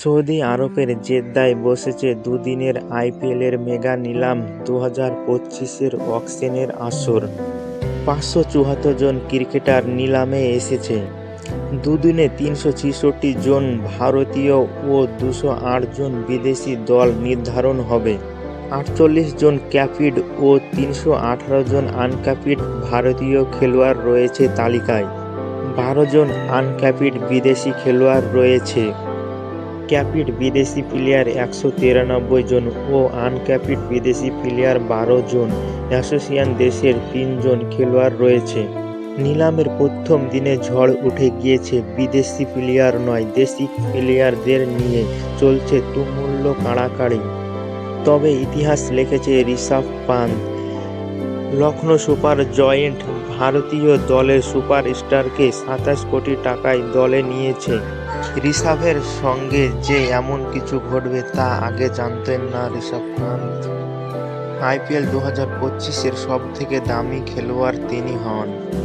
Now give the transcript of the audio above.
Saudi আরবের জেদ্দায় বসেছে দুদিনের আইপিএলের মেগা নিলাম দু হাজার পঁচিশের অকশনের আসর। পাঁচশো চুয়াত্তর জন ক্রিকেটার নিলামে এসেছে। দুদিনে তিনশো ছেষট্টি জন ভারতীয় ও দুশো আট জন বিদেশি দল নির্ধারণ হবে। আটচল্লিশ জন ক্যাপিড ও তিনশো আঠারো জন আনক্যাপিড ভারতীয় খেলোয়াড় রয়েছে তালিকায়। বারো জন আনক্যাপিড বিদেশি খেলোয়াড় রয়েছে। ক্যাপিড বিদেশি প্লেয়ার একশো তিরানব্বই জন ও আনক্যাপিড বিদেশি প্লেয়ার বারো জন। অ্যাসোসিয়ান দেশের তিনজন খেলোয়াড় রয়েছে। নিলামের প্রথম দিনে ঝড় উঠে গিয়েছে। বিদেশি প্লেয়ার নয়, দেশি প্লেয়ারদের নিয়ে চলছে তুমুল্য কাড়াকাড়ি। তবে ইতিহাস লিখেছে ঋষভ পান্ত লখনৌ সুপার জয়েন্ট ভারতীয় দলের সুপারস্টারকে সাতাশ কোটি টাকায় দলে নিয়েছে। ঋষভের সঙ্গে যে এমন কিছু ঘটবে তা আগে জানতেন না ঋষভ পান্ত আইপিএল দু হাজার পঁচিশের সব থেকে দামি খেলোয়াড় তিনি হন।